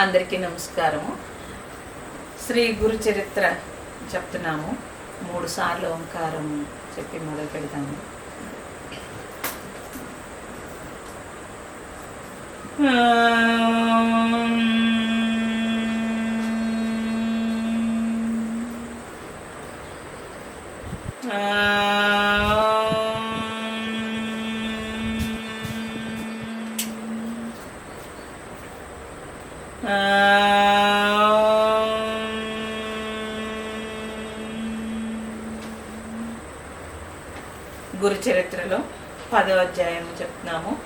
అందరికీ నమస్కారము. శ్రీ గురు చరిత్ర చెప్తున్నాము. మూడు సార్లు ఓంకారం చెప్పి మొదలు పెడతాము. ఆ పదో అధ్యాయం చెప్తున్నాము.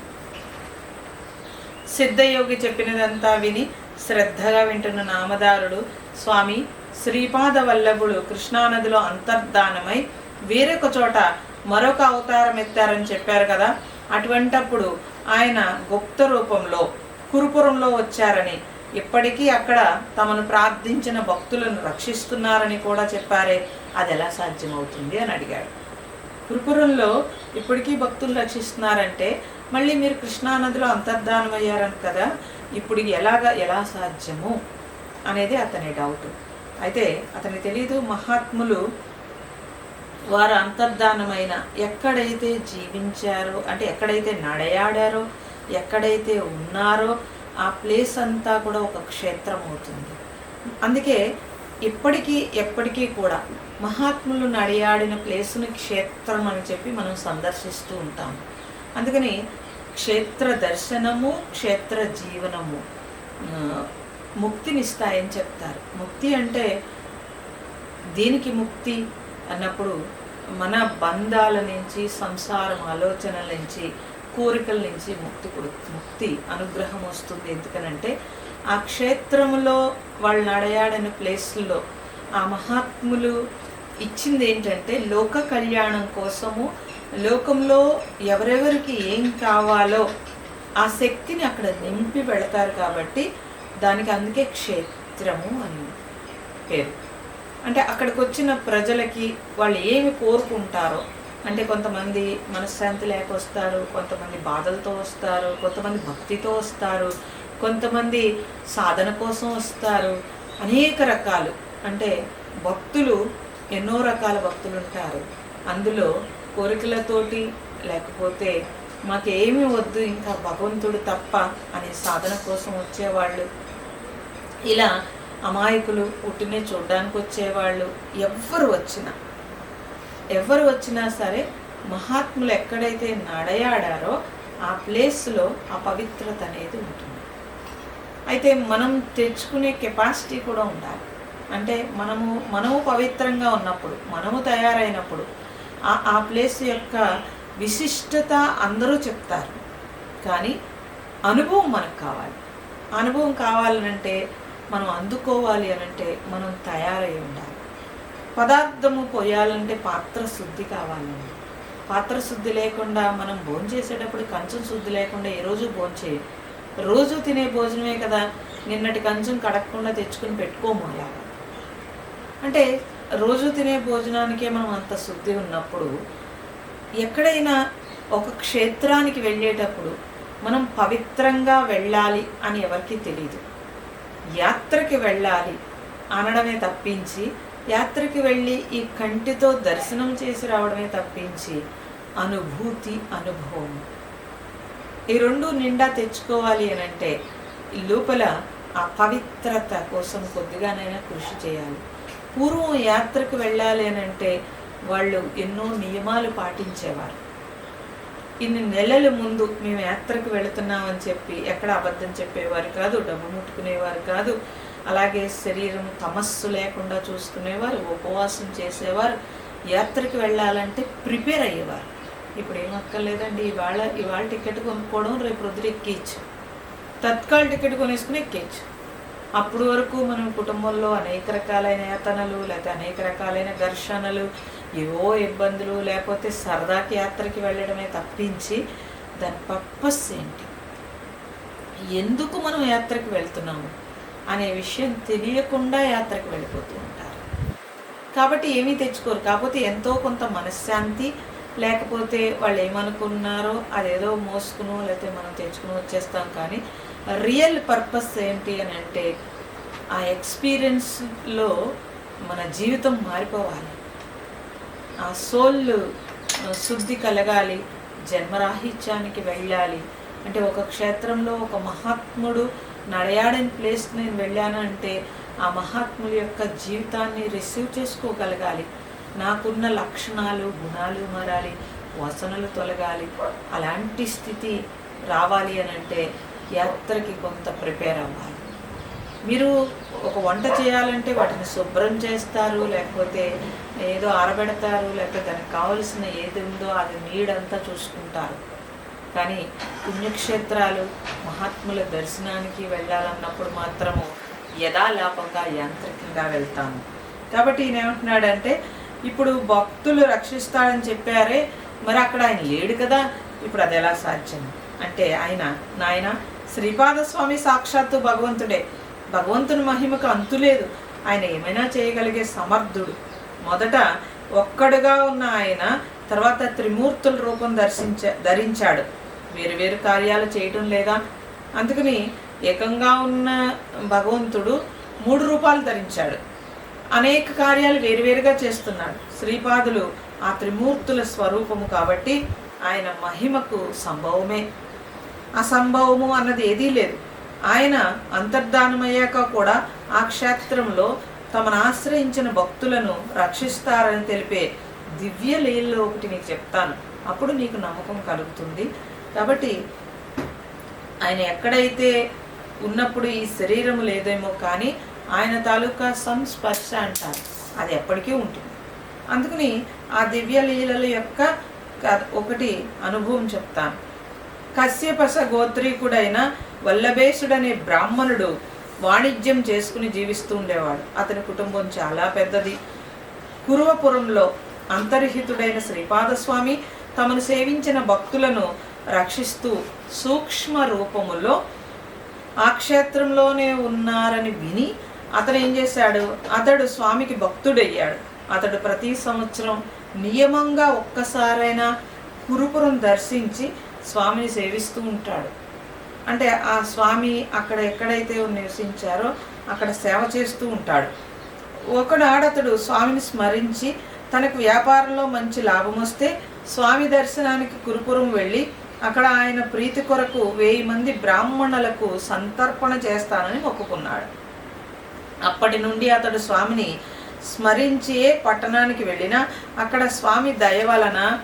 సిద్ధయోగి చెప్పినదంతా విని శ్రద్ధగా వింటున్న నామదారుడు స్వామి శ్రీపాద వల్లభుడు కృష్ణానదిలో అంతర్ధానమై వేరొక చోట మరొక అవతారం ఎత్తారని చెప్పారు కదా. అటువంటప్పుడు ఆయన గుప్త రూపంలో కురుపురంలో వచ్చారని ఇప్పటికీ అక్కడ తమను ప్రార్థించిన భక్తులను రక్షిస్తున్నారని కూడా చెప్పారే. అది ఎలా సాధ్యమవుతుంది? అని అడిగాడు. గురుపురంలో ఇప్పటికీ భక్తులు రక్షిస్తున్నారంటే మళ్ళీ మీరు కృష్ణానదిలో అంతర్ధానం అయ్యారని కదా? ఇప్పుడు ఎలాగా ఎలా సాధ్యము? అనేది అతని డౌట్. అయితే అతనికి తెలియదు మహాత్ములు వారు అంతర్ధానమైన ఎక్కడైతే జీవించారో అంటే ఎక్కడైతే నడయాడారో ఎక్కడైతే ఉన్నారో ఆ ప్లేస్ అంతా కూడా ఒక క్షేత్రం అవుతుంది. అందుకే ఇప్పటికీ ఎప్పటికీ కూడా మహాత్ములు నడియాడిన ప్లేస్ని క్షేత్రం అని చెప్పి మనం సందర్శిస్తూ ఉంటాం. అందుకని క్షేత్ర దర్శనము క్షేత్ర జీవనము ముక్తినిస్తాయని చెప్తారు. ముక్తి అంటే దీనికి ముక్తి అన్నప్పుడు మన బంధాల నుంచి సంసారం ఆలోచనల నుంచి కోరికల నుంచి ముక్తి కొడు ముక్తి అనుగ్రహం వస్తుంది. ఎందుకనంటే ఆ క్షేత్రములో వాళ్ళు నడయాడని ప్లేస్లో ఆ మహాత్ములు ఇచ్చింది ఏంటంటే లోక కళ్యాణం కోసము లోకంలో ఎవరెవరికి ఏం కావాలో ఆ శక్తిని అక్కడ నింపి పెడతారు కాబట్టి దానికి అందుకే క్షేత్రము అని పేరు. అంటే అక్కడికి వచ్చిన ప్రజలకి వాళ్ళు ఏమి కోరుకుంటారో అంటే కొంతమంది మనశ్శాంతి లేక వస్తారు కొంతమంది బాధలతో వస్తారు కొంతమంది భక్తితో వస్తారు కొంతమంది సాధన కోసం వస్తారు. అనేక రకాలు. అంటే భక్తులు ఎన్నో రకాల భక్తులు ఉంటారు. అందులో కోరికలతోటి లేకపోతే మాకేమి వద్దు ఇంకా భగవంతుడు తప్ప అనే సాధన కోసం వచ్చేవాళ్ళు. ఇలా అమాయకులు పుట్టినే చూడడానికి వచ్చేవాళ్ళు ఎవ్వరు వచ్చినా. ఎవరు వచ్చినా సరే మహాత్ములు ఎక్కడైతే నడయాడారో ఆ ప్లేస్లో ఆ పవిత్రత అనేది ఉంటుంది. అయితే మనం తెచ్చుకునే కెపాసిటీ కూడా ఉండాలి. అంటే మనము మనము పవిత్రంగా ఉన్నప్పుడు మనము తయారైనప్పుడు ఆ ఆ ప్లేస్ యొక్క విశిష్టత అందరూ చెప్తారు. కానీ అనుభవం మనకు కావాలి. అనుభవం కావాలనంటే మనం అందుకోవాలి అనంటే మనం తయారై ఉండాలి. పదార్థము పోయాలంటే పాత్ర శుద్ధి కావాలండి. పాత్ర శుద్ధి లేకుండా మనం భోంచేసేటప్పుడు కంచం శుద్ధి లేకుండా ఏ రోజు భోంచేయం. రోజు తినే భోజనమే కదా. నిన్నటి కంచం కడగకుండా తెచ్చుకుని పెట్టుకోమలాగా అంటే రోజు తినే భోజనానికే మనం అంత శుద్ధి ఉన్నప్పుడు ఎక్కడైనా ఒక క్షేత్రానికి వెళ్ళేటప్పుడు మనం పవిత్రంగా వెళ్ళాలి అని ఎవరికీ తెలియదు యాత్రకి వెళ్ళాలి అనడమే తప్పించి యాత్రకి వెళ్ళి ఈ కంటితో దర్శనం చేసి రావడమే తప్పించి అనుభూతి అనుభవం. ఈ రెండు నిండా తెచ్చుకోవాలి అని అంటే లోపల ఆ పవిత్రత కోసం కొద్దిగానైనా కృషి చేయాలి. పూర్వం యాత్రకు వెళ్ళాలి అని అంటే వాళ్ళు ఎన్నో నియమాలు పాటించేవారు. ఇన్ని నెలల ముందు మేము యాత్రకు వెళుతున్నామని చెప్పి ఎక్కడ అబద్ధం చెప్పేవారు కాదు డబ్బు ముట్టుకునేవారు కాదు. అలాగే శరీరం తమస్సు లేకుండా చూసుకునేవారు ఉపవాసం చేసేవారు. యాత్రకు వెళ్ళాలంటే ప్రిపేర్ అయ్యేవారు. ఇప్పుడు ఏం అక్కర్లేదండి. ఇవాళ ఇవాళ టికెట్ కొనుక్కోవడం రేపు రొద్దురు ఎక్కించు తత్కాల్ టికెట్ కొనేసుకుని ఎక్కించు అప్పుడు వరకు మనం కుటుంబంలో అనేక రకాలైన యాతనలు లేకపోతే అనేక రకాలైన ఘర్షణలు ఏవో ఇబ్బందులు లేకపోతే సరదాకి యాత్రకి వెళ్ళడమే తప్పించి దాని పర్పస్ ఏంటి? ఎందుకు మనం యాత్రకి వెళ్తున్నాము అనే విషయం తెలియకుండా యాత్రకు వెళ్ళిపోతూ ఉంటారు. కాబట్టి ఏమీ తెచ్చుకోరు. కాకపోతే ఎంతో కొంత మనశ్శాంతి లేకపోతే వాళ్ళు ఏమనుకున్నారో అదేదో మోసుకునో లేకపోతే మనం తెచ్చుకుని వచ్చేస్తాం కానీ రియల్ పర్పస్ ఏంటి అని అంటే ఆ ఎక్స్పీరియన్స్లో మన జీవితం మారిపోవాలి. ఆ సోల్ శుద్ధి కలగాలి జన్మరాహిత్యానికి వెళ్ళాలి. అంటే ఒక క్షేత్రంలో ఒక మహాత్ముడు నడయాడని ప్లేస్ నేను వెళ్ళాను అంటే ఆ మహాత్ముల యొక్క జీవితాన్ని రిసీవ్ చేసుకోగలగాలి. నాకున్న లక్షణాలు గుణాలు మారాలి వసనలు తొలగాలి అలాంటి స్థితి రావాలి అని అంటే యాత్రకి కొంత ప్రిపేర్ అవ్వాలి. మీరు ఒక వంట చేయాలంటే వాటిని శుభ్రం చేస్తారు లేకపోతే ఏదో ఆరబెడతారు లేకపోతే దానికి కావలసిన ఏది ఉందో అది నీడంతా చూసుకుంటారు. కానీ పుణ్యక్షేత్రాలు మహాత్ముల దర్శనానికి వెళ్ళాలన్నప్పుడు మాత్రము యథాలాపంగా యాంత్రికంగా వెళ్తాము. కాబట్టి ఈయన ఏమంటున్నాడంటే ఇప్పుడు భక్తులు రక్షిస్తాడని చెప్పారే మరి అక్కడ ఆయన లేడు కదా. ఇప్పుడు అది ఎలా సాధ్యం? అంటే ఆయన నాయన శ్రీపాదస్వామి సాక్షాత్తు భగవంతుడే. భగవంతుని మహిమకు అంతులేదు ఆయన ఏమైనా చేయగలిగే సమర్థుడు. మొదట ఒక్కడుగా ఉన్న ఆయన తర్వాత త్రిమూర్తుల రూపం దర్శించ ధరించాడు. వేరు వేరు కార్యాలు చేయటం లేదా? అందుకని ఏకంగా ఉన్న భగవంతుడు మూడు రూపాలు ధరించాడు. అనేక కార్యాలు వేరువేరుగా చేస్తున్నాడు. శ్రీపాదులు ఆ త్రిమూర్తుల స్వరూపము కాబట్టి ఆయన మహిమకు సంభవమే. అసంభవము అన్నది ఏదీ లేదు. ఆయన అంతర్ధానమయ్యాక కూడా ఆ క్షేత్రంలో తమను ఆశ్రయించిన భక్తులను రక్షిస్తారని తెలిపే దివ్య లీలలో ఒకటి నీకు చెప్తాను. అప్పుడు నీకు నమ్మకం కలుగుతుంది. కాబట్టి ఆయన ఎక్కడైతే ఉన్నప్పుడు ఈ శరీరం లేదేమో కానీ ఆయన తాలూకా సంస్పర్శ అంటారు. అది ఎప్పటికీ ఉంటుంది. అందుకని ఆ దివ్య లీలల యొక్క ఒకటి అనుభవం చెప్తాను. కశ్యపస గోత్రీకుడైన వల్లభేశుడనే బ్రాహ్మణుడు వాణిజ్యం చేసుకుని జీవిస్తూ ఉండేవాడు. అతని కుటుంబం చాలా పెద్దది. కురువపురంలో అంతర్హితుడైన శ్రీపాదస్వామి తమను సేవించిన భక్తులను రక్షిస్తూ సూక్ష్మ రూపములో ఆ క్షేత్రంలోనే ఉన్నారని విని అతను ఏం చేశాడు? అతడు స్వామికి భక్తుడయ్యాడు. అతడు ప్రతి సంవత్సరం నియమంగా ఒక్కసారైనా కురుపురం దర్శించి స్వామిని సేవిస్తూ ఉంటాడు. అంటే ఆ స్వామి అక్కడ ఎక్కడైతే నివసించారో అక్కడ సేవ చేస్తూ ఉంటాడు. ఒకనాడతడు స్వామిని స్మరించి తనకు వ్యాపారంలో మంచి లాభం వస్తే స్వామి దర్శనానికి కురుపురం వెళ్ళి అక్కడ ఆయన ప్రీతి కొరకు వెయ్యి మంది బ్రాహ్మణులకు సంతర్పణ చేస్తానని మొక్కుకున్నాడు. అప్పటి నుండి అతడు స్వామిని స్మరించే పట్టణానికి వెళ్ళినా అక్కడ స్వామి దయ వలన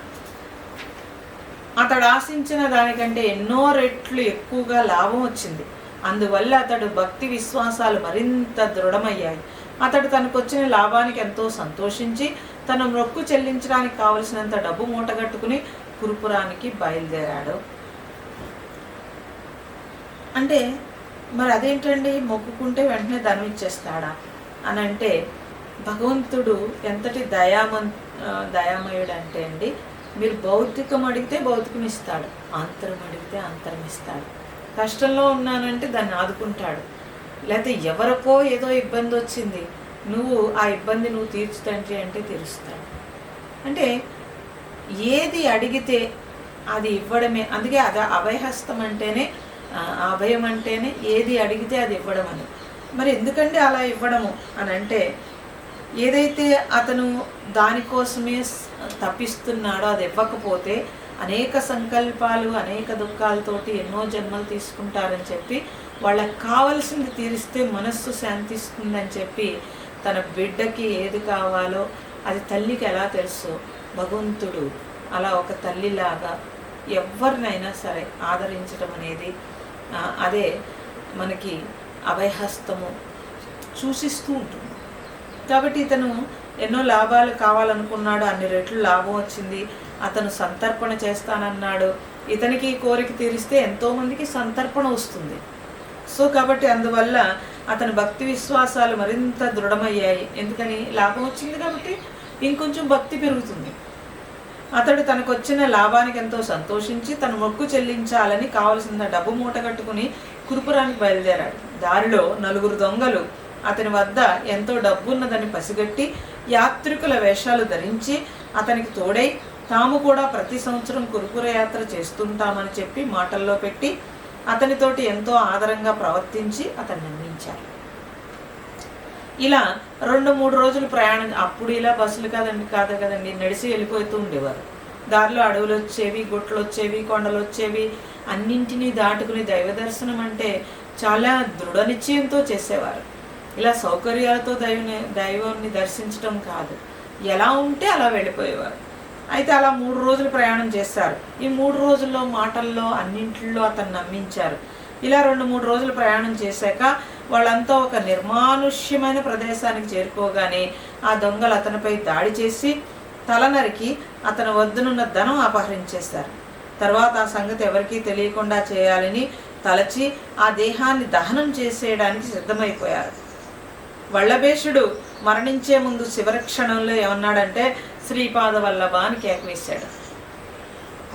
అతడు ఆశించిన దానికంటే ఎన్నో రెట్లు ఎక్కువగా లాభం వచ్చింది. అందువల్ల అతడు భక్తి విశ్వాసాలు మరింత దృఢమయ్యాయి. అతడు తనకు వచ్చిన లాభానికి ఎంతో సంతోషించి తన మొక్కు చెల్లించడానికి కావలసినంత డబ్బు మూటగట్టుకుని కురుపురానికి బయలుదేరాడు. అంటే మరి అదేంటండి? మొక్కుకుంటే వెంటనే ధనం ఇచ్చేస్తాడా? అని అంటే భగవంతుడు ఎంతటి దయామం దయామయుడు అంటే అండి మీరు భౌతికం అడిగితే భౌతికం ఇస్తాడు. అంతరం అడిగితే అంతరం ఇస్తాడు. కష్టంలో ఉన్నానంటే దాన్ని ఆదుకుంటాడు. లేకపోతే ఎవరికో ఏదో ఇబ్బంది వచ్చింది నువ్వు ఆ ఇబ్బంది నువ్వు తీర్చుతంటే అంటే తీరుస్తాడు. అంటే ఏది అడిగితే అది ఇవ్వడమే. అందుకే అది అభయహస్తం అంటేనే అభయం అంటేనే ఏది అడిగితే అది ఇవ్వడం అని. మరి ఎందుకండి అలా ఇవ్వడము అని అంటే ఏదైతే అతను దానికోసమే తప్పిస్తున్నాడో అది ఇవ్వకపోతే అనేక సంకల్పాలు అనేక దుఃఖాలతోటి ఎన్నో జన్మలు తీసుకుంటారని చెప్పి వాళ్ళకి కావలసింది తీరిస్తే మనస్సు శాంతిస్తుందని చెప్పి తన బిడ్డకి ఏది కావాలో అది తల్లికి ఎలా తెలుసు? భగవంతుడు అలా ఒక తల్లిలాగా ఎవరినైనా సరే ఆదరించడం అనేది అదే మనకి అభయహస్తము సూచిస్తూ ఉంటుంది. కాబట్టి ఇతను ఎన్నో లాభాలు కావాలనుకున్నాడు అన్ని రెట్లు లాభం వచ్చింది అతను సంతర్పణ చేస్తానన్నాడు. ఇతనికి కోరిక తీరిస్తే ఎంతోమందికి సంతర్పణ వస్తుంది. సో కాబట్టి అందువల్ల అతని భక్తి విశ్వాసాలు మరింత దృఢమయ్యాయి. ఎందుకని? లాభం వచ్చింది కాబట్టి ఇంకొంచెం భక్తి పెరుగుతుంది. అతడు తనకు వచ్చిన లాభానికి ఎంతో సంతోషించి తన మొక్కు చెల్లించాలని కావలసిన డబ్బు మూట కట్టుకుని కురుపురానికి బయలుదేరాడు. దారిలో నలుగురు దొంగలు అతని వద్ద ఎంతో డబ్బున్నదని పసిగట్టి యాత్రికుల వేషాలు ధరించి అతనికి తోడై తాము కూడా ప్రతి సంవత్సరం కురుకుర యాత్ర చేస్తుంటామని చెప్పి మాటల్లో పెట్టి అతనితోటి ఎంతో ఆదరంగా ప్రవర్తించి అతన్ని నమ్మించారు ఇలా రెండు మూడు రోజులు ప్రయాణం అప్పుడు ఇలా బస్సులు కాదండి కాదు కదండి నడిచి వెళ్ళిపోతూ ఉండేవారు. దారిలో అడవులు వచ్చేవి గుట్టలు వచ్చేవి కొండలు వచ్చేవి అన్నింటినీ దాటుకుని దైవ దర్శనం అంటే చాలా దృఢ నిశ్చయంతో చేసేవారు. ఇలా సౌకర్యాలతో దైవని దైవాన్ని దర్శించడం కాదు. ఎలా ఉంటే అలా వెళ్ళిపోయేవారు. అయితే అలా మూడు రోజులు ప్రయాణం చేస్తారు. ఈ మూడు రోజుల్లో మాటల్లో అన్నింటిలో అతను నమ్మించారు. ఇలా రెండు మూడు రోజులు ప్రయాణం చేశాక వాళ్ళంతా ఒక నిర్మానుష్యమైన ప్రదేశానికి చేరుకోగానే ఆ దొంగలు అతనిపై దాడి చేసి తల నరికి అతని వద్దనున్న ధనం అపహరించేశారు. తర్వాత ఆ సంగతి ఎవరికీ తెలియకుండా చేయాలని తలచి ఆ దేహాన్ని దహనం చేసేయడానికి సిద్ధమైపోయారు. వల్లభేషుడు మరణించే ముందు చివరి క్షణంలో ఏమన్నాడంటే శ్రీపాద వల్లభ అని కేకవేశాడు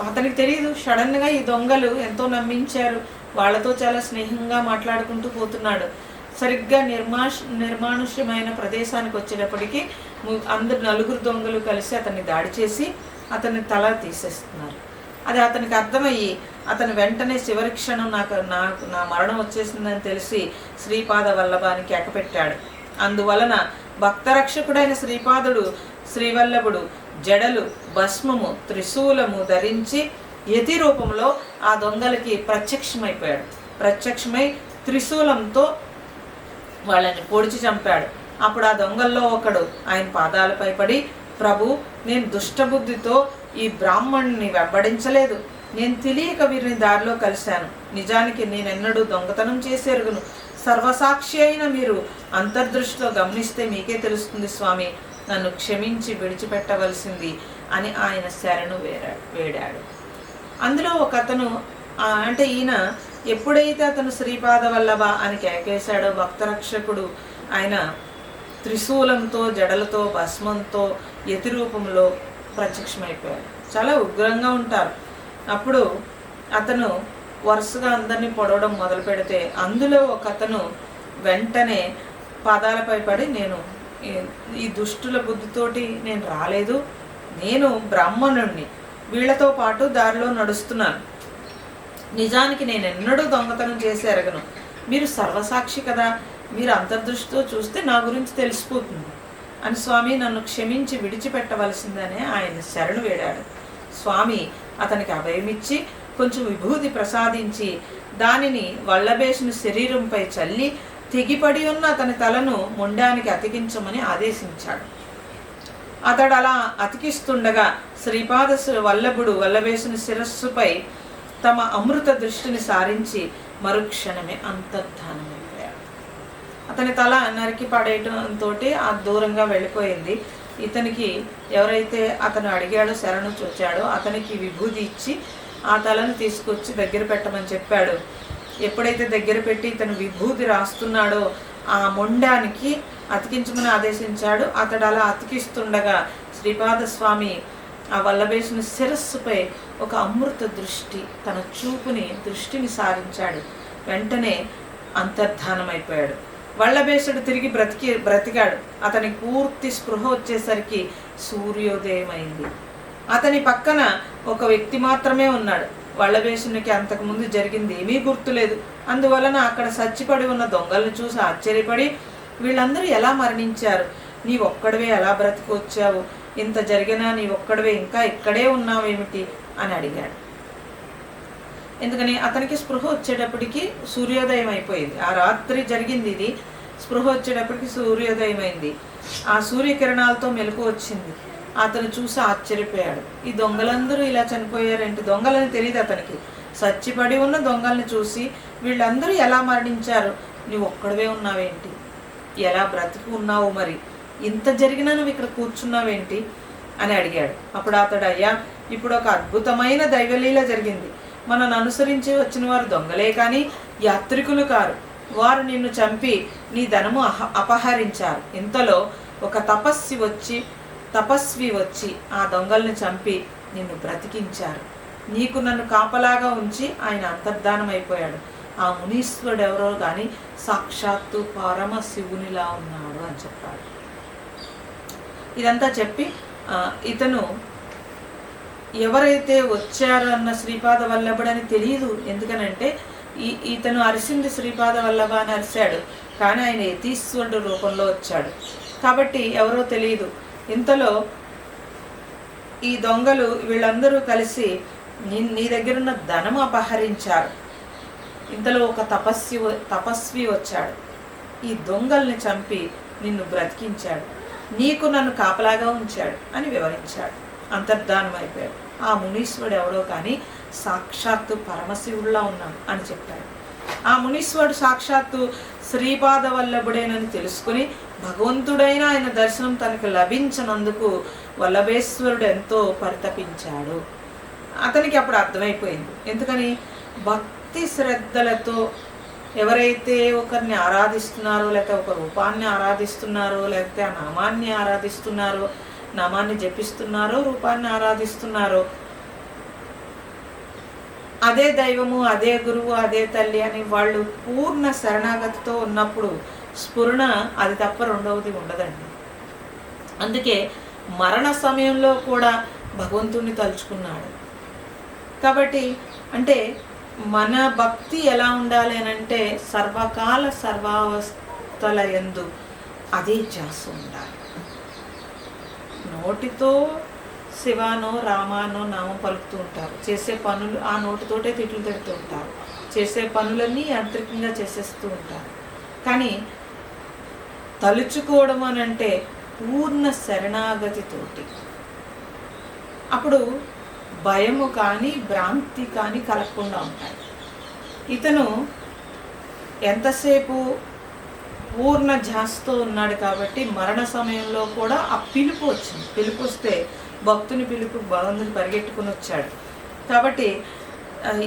అతనికి తెలియదు సడన్గా ఈ దొంగలు ఎంతో నమ్మించారు. వాళ్ళతో చాలా స్నేహంగా మాట్లాడుకుంటూ పోతున్నాడు. సరిగ్గా నిర్మాష్ నిర్మానుష్యమైన ప్రదేశానికి వచ్చేటప్పటికి అందరు నలుగురు దొంగలు కలిసి అతన్ని దాడి చేసి అతని తల తీసేస్తున్నారు. అది అతనికి అర్థమయ్యి అతను వెంటనే చివరి క్షణం నాకు నాకు నా మరణం వచ్చేసిందని తెలిసి శ్రీపాద వల్లభానికి ఎకపెట్టాడు అందువలన భక్తరక్షకుడైన శ్రీపాదుడు శ్రీవల్లభుడు జడలు భస్మము త్రిశూలము ధరించి యతి రూపంలో ఆ దొంగలకి ప్రత్యక్షమైపోయాడు. ప్రత్యక్షమై త్రిశూలంతో వాళ్ళని పొడిచి చంపాడు. అప్పుడు ఆ దొంగల్లో ఒకడు ఆయన పాదాలపై పడి ప్రభు నేను దుష్టబుద్ధితో ఈ బ్రాహ్మణుని వెంబడించలేదు. నేను తెలియక వీరిని దారిలో కలిశాను. నిజానికి నేనెన్నడూ దొంగతనం చేసేరుగును సర్వసాక్షి అయిన మీరు అంతర్దృష్టితో గమనిస్తే మీకే తెలుస్తుంది స్వామి నన్ను క్షమించి విడిచిపెట్టవలసింది అని ఆయన శరణు వేరా వేడాడు. అందులో ఒక అతను అంటే ఈయన ఎప్పుడైతే అతను శ్రీపాద వల్లభ అని కేకేశాడో భక్తరక్షకుడు ఆయన త్రిశూలంతో జడలతో భస్మంతో యతిరూపంలో ప్రత్యక్షమైపోయాడు. చాలా ఉగ్రంగా ఉంటారు. అప్పుడు అతను వరుసగా అందరినీ పొడవడం మొదలు పెడితే అందులో ఒక అతను వెంటనే పాదాలపై పడి నేను ఈ- ఈ దుష్టుల బుద్ధితోటి నేను రాలేదు. నేను బ్రాహ్మణుణ్ణి. వీళ్ళతో పాటు దారిలో నడుస్తున్నాను. నిజానికి నేను ఎన్నడూ దొంగతనం చేసి ఎరగను మీరు సర్వసాక్షి కదా మీరు అంతర్దృష్టితో చూస్తే నా గురించి తెలిసిపోతుంది. అని స్వామి నన్ను క్షమించి విడిచిపెట్టవలసిందనే ఆయన శరణు వేడాడు. స్వామి అతనికి అభయమిచ్చి కొంచెం విభూతి ప్రసాదించి దానిని వల్లభేషుని శరీరంపై చల్లి తెగిపడి ఉన్న అతని తలను ముండానికి అతికించమని ఆదేశించాడు. అతడు అలా అతికిస్తుండగా శ్రీపాద వల్లభుడు వల్లభేషుని శిరస్సుపై తమ అమృత దృష్టిని సారించి మరుక్షణమే అంతర్ధానమైపోయాడు అతని తల నరికి పడేయటంతో ఆ దూరంగా వెళ్ళిపోయింది. ఇతనికి ఎవరైతే అతను అడిగాడో శరణు చూచాడో అతనికి విభూది ఇచ్చి ఆ తలను తీసుకొచ్చి దగ్గర పెట్టమని చెప్పాడు. ఎప్పుడైతే దగ్గర పెట్టి ఇతను విభూది రాస్తున్నాడో ఆ మొండానికి అతికించమని ఆదేశించాడు. అతడు అలా అతికిస్తుండగా శ్రీపాదస్వామి ఆ వల్లభేషుని శిరస్సుపై ఒక అమృత దృష్టి తన చూపుని దృష్టిని సారించాడు. వెంటనే అంతర్ధానమైపోయాడు. వల్లభేషుడు తిరిగి బ్రతికి బ్రతికాడు. అతని పూర్తి స్పృహ వచ్చేసరికి సూర్యోదయమైంది. అతని పక్కన ఒక వ్యక్తి మాత్రమే ఉన్నాడు. వల్లభేషునికి అంతకుముందు జరిగింది ఏమీ గుర్తులేదు. అందువలన అక్కడ సచ్చిపడి ఉన్న దొంగలను చూసి ఆశ్చర్యపడి వీళ్ళందరూ ఎలా మరణించారు? నీ ఒక్కడవే ఎలా బ్రతికొచ్చావు? ఇంత జరిగినా నీ ఒక్కడవే ఇంకా ఇక్కడే ఉన్నావేమిటి? అని అడిగాడు. ఎందుకని? అతనికి స్పృహ వచ్చేటప్పటికి సూర్యోదయం అయిపోయింది. ఆ రాత్రి జరిగింది ఇది. స్పృహ వచ్చేటప్పటికి సూర్యోదయం అయింది. ఆ సూర్యకిరణాలతో మెలకు వచ్చింది. అతను చూసి ఆశ్చర్యపోయాడు. ఈ దొంగలందరూ ఇలా చనిపోయారేంటి? దొంగలని తెలియదు అతనికి. సచ్చిపడి ఉన్న దొంగల్ని చూసి వీళ్ళందరూ ఎలా మరణించారు? నువ్వు ఒక్కడవే ఉన్నావేంటి? ఎలా బ్రతికి ఉన్నావు మరి? ఇంత జరిగినా నువ్వు ఇక్కడ కూర్చున్నావేంటి? అని అడిగాడు. అప్పుడు అతడు అయ్యా ఇప్పుడు ఒక అద్భుతమైన దైవలీల జరిగింది. మనను అనుసరించి వచ్చిన వారు దొంగలే కానీ యాత్రికులు కారు. వారు నిన్ను చంపి నీ ధనము అహ అపహరించారు. ఇంతలో ఒక తపస్వి వచ్చి తపస్వి వచ్చి ఆ దొంగల్ని చంపి నిన్ను బ్రతికించారు. నీకు నన్ను కాపలాగా ఉంచి ఆయన అంతర్ధానం అయిపోయాడు ఆ మునీశ్వరుడు ఎవరో కానీ సాక్షాత్తు పరమ శివునిలా ఉన్నాడు అని చెప్పాడు. ఇదంతా చెప్పి ఇతను ఎవరైతే వచ్చారో అన్న శ్రీపాద వల్లభుడని తెలియదు ఎందుకనంటే ఈ ఇతను అరిసింది శ్రీపాద వల్లభ అని అరిశాడు. కానీ ఆయన యతీశ్వరుడు రూపంలో వచ్చాడు. కాబట్టి ఎవరో తెలియదు ఇంతలో ఈ దొంగలు వీళ్ళందరూ కలిసి నీ నీ దగ్గరున్న ధనం అపహరించారు. ఇంతలో ఒక తపస్వి తపస్వి వచ్చాడు. ఈ దొంగల్ని చంపి నిన్ను బ్రతికించాడు. నీకు నన్ను కాపలాగా ఉంచాడు అని వివరించాడు. అంతర్ధానం అయిపోయాడు ఆ మునీశ్వరుడు ఎవరో కానీ సాక్షాత్తు పరమశివుడిలా ఉన్నాడు అని చెప్పాడు. ఆ మునీశ్వరుడు సాక్షాత్తు శ్రీపాద వల్లభుడేనని తెలుసుకుని భగవంతుడైన ఆయన దర్శనం తనకు లభించినందుకు వల్లభేశ్వరుడు ఎంతో పరితపించాడు. అతనికి అప్పుడు అర్థమైపోయింది. ఎందుకని? భక్తి శ్రద్ధలతో ఎవరైతే ఒకరిని ఆరాధిస్తున్నారో లేకపోతే ఒక రూపాన్ని ఆరాధిస్తున్నారో లేకపోతే ఆ నామాన్ని ఆరాధిస్తున్నారో నామాన్ని జపిస్తున్నారో రూపాన్ని ఆరాధిస్తున్నారో. అదే దైవము అదే గురువు అదే తల్లి అని వాళ్ళు పూర్ణ శరణాగతితో ఉన్నప్పుడు స్ఫురణ అది తప్ప రెండవది ఉండదండి. అందుకే మరణ సమయంలో కూడా భగవంతుణ్ణి తలుచుకున్నాడు. కాబట్టి అంటే మన భక్తి ఎలా ఉండాలి అని అంటే సర్వకాల సర్వావస్థల ఎందు అదే ధ్యాస ఉండాలి. నోటితో శివానో రామానో నామం పలుకుతూ ఉంటారు. చేసే పనులు ఆ నోటితోటే తిట్లు తిడుతూ ఉంటారు. చేసే పనులన్నీ యాంత్రికంగా చేసేస్తూ ఉంటారు. కానీ తలుచుకోవడం అని అంటే పూర్ణ శరణాగతితోటి అప్పుడు భయము కానీ భ్రాంతి కానీ కలగకుండా ఉంటాయి. ఇతను ఎంతసేపు పూర్ణ ధ్యాసతో ఉన్నాడు కాబట్టి మరణ సమయంలో కూడా ఆ పిలుపు వచ్చింది. పిలుపు వస్తే భక్తుని పిలుపు భగవంతుని పరిగెట్టుకుని వచ్చాడు. కాబట్టి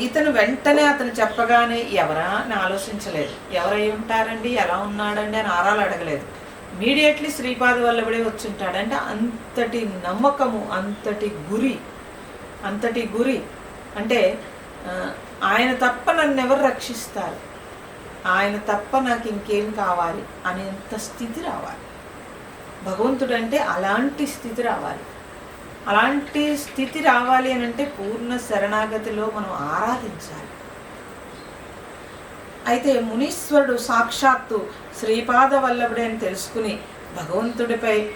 ఇతను వెంటనే అతను చెప్పగానే ఎవరా అని ఆలోచించలేదు. ఎవరై ఉంటారండి? ఎలా ఉన్నాడండి అని ఆరాలు అడగలేదు. ఇమీడియట్లీ శ్రీపాద వల్లబడే వచ్చి అంటే అంతటి నమ్మకము అంతటి గురి అంతటి గురి. అంటే ఆయన తప్ప నన్ను ఎవరు రక్షిస్తారు? ఆయన తప్ప నాకు ఇంకేం కావాలి? అనేంత స్థితి రావాలి. భగవంతుడు అంటే అలాంటి స్థితి రావాలి. అలాంటి స్థితి రావాలి అని అంటే పూర్ణ శరణాగతిలో మనం ఆరాధించాలి. అయితే మునీశ్వరుడు సాక్షాత్తు శ్రీపాద వల్లభుడే అని తెలుసుకుని భగవంతుడిపై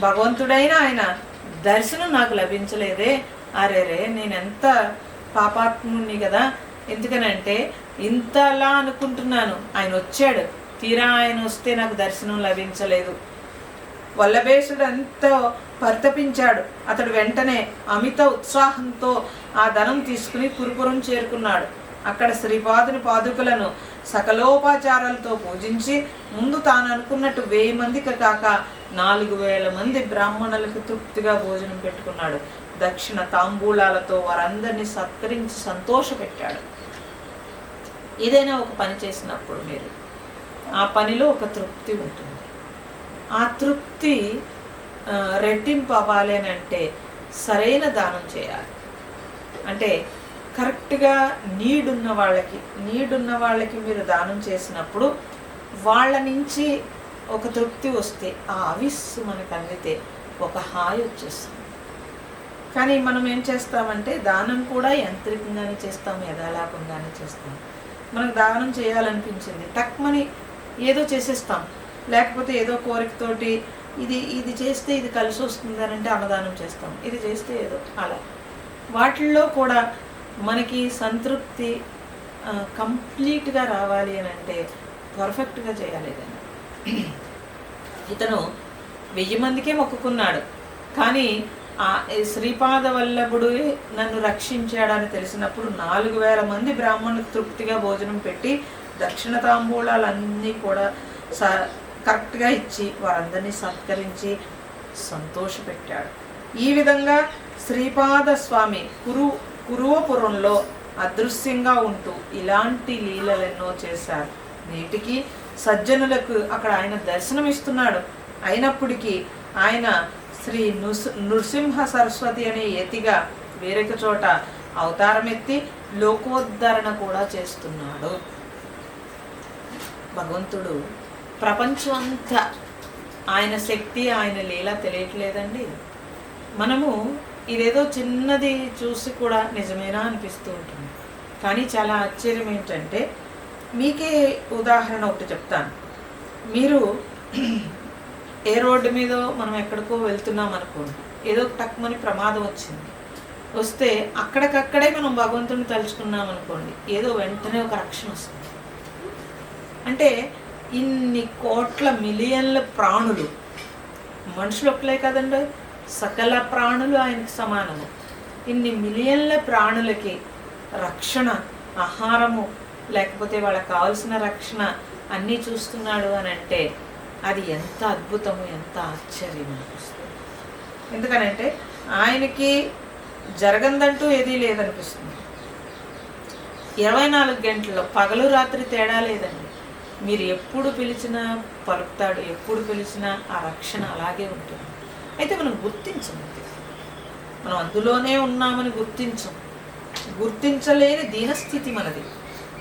భగవంతుడైన ఆయన దర్శనం నాకు లభించలేదే. అరేరే నేను ఎంత పాపాత్ముని కదా. ఎందుకనంటే ఇంతలా అనుకుంటున్నాను. ఆయన వచ్చాడు. తీరా ఆయన వస్తే నాకు దర్శనం లభించలేదు. వల్లభేషుడు ఎంతో పరితపించాడు. అతడు వెంటనే అమిత ఉత్సాహంతో ఆ ధనం తీసుకుని పురుపురం చేరుకున్నాడు. అక్కడ శ్రీపాదుని పాదుకలను సకలోపాచారాలతో పూజించి ముందు తాను అనుకున్నట్టు వెయ్యి మందికి కాక నాలుగు వేల మంది బ్రాహ్మణులకు తృప్తిగా భోజనం పెట్టుకున్నాడు. దక్షిణ తాంబూలాలతో వారందరినీ సత్కరించి సంతోషపెట్టాడు. ఏదైనా ఒక పని చేసినప్పుడు మీరు ఆ పనిలో ఒక తృప్తి ఉంటుంది. ఆ తృప్తి రెట్టింపు అవ్వాలి అని అంటే సరైన దానం చేయాలి. అంటే కరెక్ట్గా నీడున్న వాళ్ళకి నీడున్న వాళ్ళకి మీరు దానం చేసినప్పుడు వాళ్ళ నుంచి ఒక తృప్తి వస్తే ఆ అవిస్సు మనకు అందితే ఒక హాయి వచ్చేస్తుంది. కానీ మనం ఏం చేస్తామంటే దానం కూడా యంత్రికంగానే చేస్తాం యథాలాపంగానే చేస్తాం. మనకు దానం చేయాలనిపించింది. టక్మని ఏదో చేసేస్తాం. లేకపోతే ఏదో కోరికతోటి ఇది ఇది చేస్తే ఇది కలిసి వస్తుంది అని అంటే అన్నదానం చేస్తాం. ఇది చేస్తే ఏదో అలా. వాటిల్లో కూడా మనకి సంతృప్తి కంప్లీట్గా రావాలి అని అంటే పర్ఫెక్ట్గా చేయాలి ఏదైనా ఇతను వెయ్యి మందికే మొక్కుకున్నాడు. కానీ శ్రీపాదవల్లభుడు శ్రీపాద నన్ను రక్షించాడని తెలిసినప్పుడు నాలుగు వేల మంది బ్రాహ్మణులు తృప్తిగా భోజనం పెట్టి దక్షిణ తాంబూలాలన్నీ కూడా స కరెక్ట్గా ఇచ్చి వారందరినీ సత్కరించి సంతోషపెట్టాడు. ఈ విధంగా శ్రీపాద స్వామి కురు కురువపురంలో అదృశ్యంగా ఉంటూ ఇలాంటి లీలలెన్నో చేశారు. నేటికి సజ్జనులకు అక్కడ ఆయన దర్శనం ఇస్తున్నాడు అయినప్పటికీ ఆయన శ్రీ నృస్ నృసింహ సరస్వతి అనే యతిగా వేరొక చోట అవతారమెత్తి లోకోద్ధరణ కూడా చేస్తున్నాడు. భగవంతుడు ప్రపంచం అంతా ఆయన శక్తి ఆయన లీల తెలియట్లేదండి. మనము ఇదేదో చిన్నది చూసి కూడా నిజమేనా అనిపిస్తూ ఉంటుంది. కానీ చాలా ఆశ్చర్యం ఏంటంటే మీకే ఉదాహరణ ఒకటి చెప్తాను. మీరు ఏ రోడ్డు మీద మనం ఎక్కడికో వెళ్తున్నాం అనుకోండి ఏదో టక్మని ప్రమాదం వచ్చింది. వస్తే అక్కడికక్కడే మనం భగవంతుని తలుచుకున్నాం అనుకోండి ఏదో వెంటనే ఒక రక్షణ వస్తుంది. అంటే ఇన్ని కోట్ల మిలియన్ల ప్రాణులు మనుషులు ఒక్కలే కదండి సకల ప్రాణులు ఆయనకు సమానము. ఇన్ని మిలియన్ల ప్రాణులకి రక్షణ ఆహారము లేకపోతే వాళ్ళకి కావాల్సిన రక్షణ అన్నీ చూస్తున్నాడు అని అంటే అది ఎంత అద్భుతము ఎంత ఆశ్చర్యం అనిపిస్తుంది. ఎందుకనంటే ఆయనకి జరగందంటూ ఏదీ లేదనిపిస్తుంది. ఇరవై నాలుగు గంటల్లో పగలు రాత్రి తేడా లేదండి. మీరు ఎప్పుడు పిలిచినా పలుకుతాడు ఎప్పుడు పిలిచినా ఆ రక్షణ అలాగే ఉంటుంది. అయితే మనం గుర్తించము మనం అందులోనే ఉన్నామని గుర్తించం గుర్తించలేని దీనస్థితి మనది.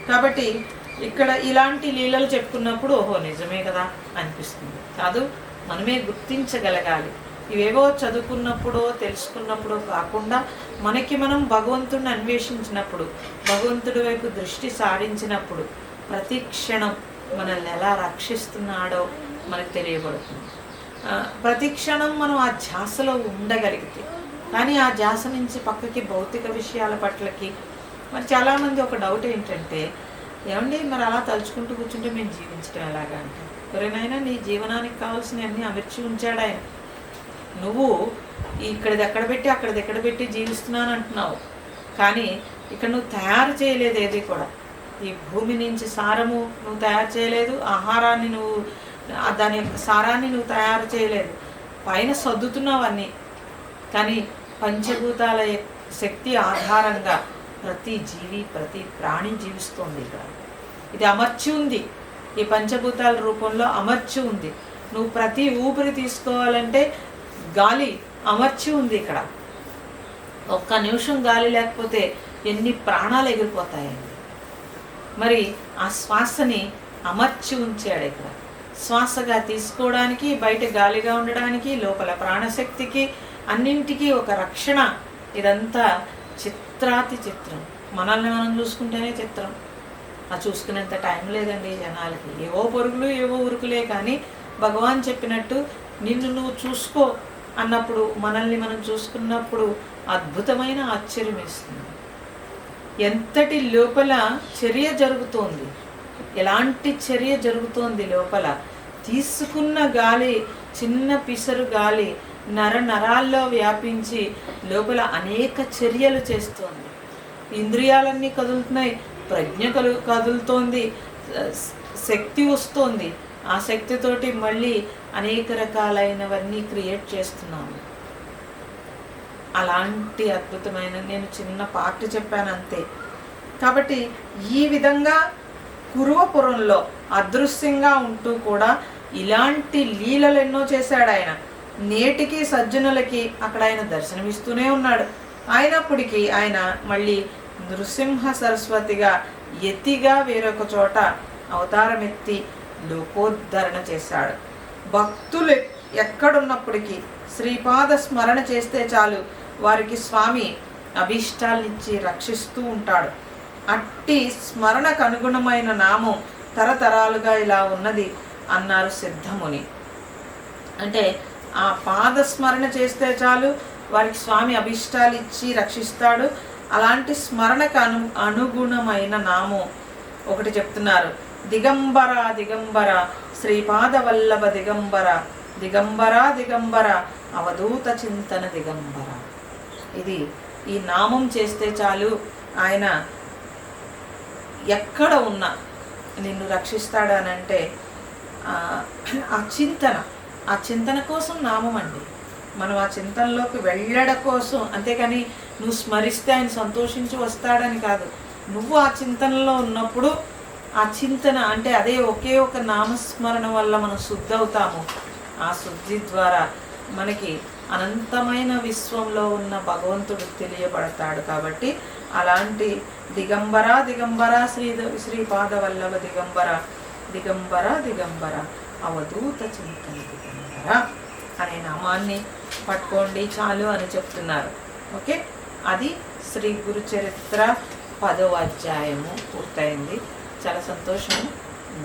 కాబట్టి ఇక్కడ ఇలాంటి లీలలు చెప్పుకున్నప్పుడు ఓహో నిజమే కదా అనిపిస్తుంది. కాదు మనమే గుర్తించగలగాలి. ఇవేవో చదువుకున్నప్పుడో తెలుసుకున్నప్పుడో కాకుండా మనకి మనం భగవంతుడిని అన్వేషించినప్పుడు భగవంతుడి వైపు దృష్టి సారించినప్పుడు ప్రతి క్షణం మనల్ని ఎలా రక్షిస్తున్నాడో మనకు తెలియబడుతుంది. ప్రతి క్షణం మనం ఆ ధ్యాసలో ఉండగలిగితే కానీ ఆ ధ్యాస నుంచి పక్కకి భౌతిక విషయాల పట్లకి మరి చాలామంది ఒక డౌట్ ఏంటంటే ఏమండి మరి అలా తలుచుకుంటూ కూర్చుంటే మేము జీవించడం ఎలాగా అంటే? ఎవరైనా నీ జీవనానికి కావాల్సిన అన్ని అమర్చి ఉంచాడు? ఆయన నువ్వు ఇక్కడిది ఎక్కడ పెట్టి అక్కడిది ఎక్కడ పెట్టి జీవిస్తున్నాను అంటున్నావు కానీ ఇక్కడ నువ్వు తయారు చేయలేదు ఏది కూడా. ఈ భూమి నుంచి సారము నువ్వు తయారు చేయలేదు ఆహారాన్ని నువ్వు దాని యొక్క సారాన్ని నువ్వు తయారు చేయలేదు. పైన సర్దుతున్నావు అన్నీ. కానీ పంచభూతాల శక్తి ఆధారంగా ప్రతి జీవి ప్రతి ప్రాణి జీవిస్తోంది ఇక్కడ. ఇది అమర్చి ఉంది. ఈ పంచభూతాల రూపంలో అమర్చి ఉంది. నువ్వు ప్రతి ఊపిరి తీసుకోవాలంటే గాలి అమర్చి ఉంది ఇక్కడ. ఒక్క నిమిషం గాలి లేకపోతే ఎన్ని ప్రాణాలు ఎగిరిపోతాయండి మరి ఆ శ్వాసని అమర్చి ఉంచాడు ఇక్కడ. శ్వాసగా తీసుకోవడానికి బయట గాలిగా ఉండడానికి లోపల ప్రాణశక్తికి అన్నింటికీ ఒక రక్షణ. ఇదంతా చిత్రాతి చిత్రం. మనల్ని మనం చూసుకుంటేనే చిత్రం. ఆ చూసుకునేంత టైం లేదండి జనాలకి. ఏవో పరుగులు ఏవో ఉరుకులే కానీ భగవాన్ చెప్పినట్టు నిన్ను నువ్వు చూసుకో అన్నప్పుడు మనల్ని మనం చూసుకున్నప్పుడు అద్భుతమైన ఆశ్చర్యం వేస్తుంది. ఎంతటి లోపల చర్య జరుగుతోంది? ఎలాంటి చర్య జరుగుతోంది లోపల? తీసుకున్న గాలి చిన్న పిసరు గాలి నర నరాల్లో వ్యాపించి లోపల అనేక చర్యలు చేస్తోంది. ఇంద్రియాలన్నీ కదులుతున్నాయి ప్రజ్ఞ కలు కదులుతోంది శక్తి వస్తోంది. ఆ శక్తితోటి మళ్ళీ అనేక రకాలైనవన్నీ క్రియేట్ చేస్తున్నాము. అలాంటి అద్భుతమైన నేను చిన్న పార్ట్ చెప్పాను అంతే. కాబట్టి ఈ విధంగా కురువపురంలో అదృశ్యంగా ఉంటూ కూడా ఇలాంటి లీలలు ఎన్నో చేశాడు ఆయన. నేటికి సజ్జనులకి అక్కడ ఆయన దర్శనమిస్తూనే ఉన్నాడు. అయినప్పటికీ ఆయన మళ్ళీ నృసింహ సరస్వతిగా ఎత్తిగా వేరొక చోట అవతారమెత్తి లోకోద్ధరణ చేశాడు. భక్తులు ఎక్కడున్నప్పటికీ శ్రీపాద స్మరణ చేస్తే చాలు. వారికి స్వామి అభీష్టాలనిచ్చి రక్షిస్తూ ఉంటాడు. అట్టి స్మరణకు అనుగుణమైన నామం తరతరాలుగా ఇలా ఉన్నది అన్నారు సిద్ధముని. అంటే ఆ పాద స్మరణ చేస్తే చాలు. వారికి స్వామి అభిష్టాలు ఇచ్చి రక్షిస్తాడు. అలాంటి స్మరణకు అను అనుగుణమైన నామం ఒకటి చెప్తున్నారు. దిగంబర దిగంబర శ్రీపాద వల్లభ దిగంబర దిగంబర దిగంబర అవధూత చింతన దిగంబర. ఇది ఈ నామం చేస్తే చాలు. ఆయన ఎక్కడ ఉన్నా నిన్ను రక్షిస్తాడనంటే ఆ చింతన ఆ చింతన కోసం నామం అండి. మనం ఆ చింతనలోకి వెళ్ళడ కోసం అంతేకాని నువ్వు స్మరిస్తే ఆయన సంతోషించి వస్తాడని కాదు. నువ్వు ఆ చింతనలో ఉన్నప్పుడు ఆ చింతన అంటే అదే ఒకే ఒక నామస్మరణ వల్ల మనం శుద్ధి అవుతాము ఆ శుద్ధి ద్వారా మనకి అనంతమైన విశ్వంలో ఉన్న భగవంతుడు తెలియబడతాడు కాబట్టి అలాంటి దిగంబర దిగంబర శ్రీ శ్రీపాద వల్లభ దిగంబర దిగంబర దిగంబర అవధూత చింతన కదా? అనే నామాన్ని పట్టుకోండి చాలు అని చెప్తున్నారు. ఓకే? అది శ్రీ గురు చరిత్ర పదో అధ్యాయము పూర్తయింది. చాలా సంతోషము.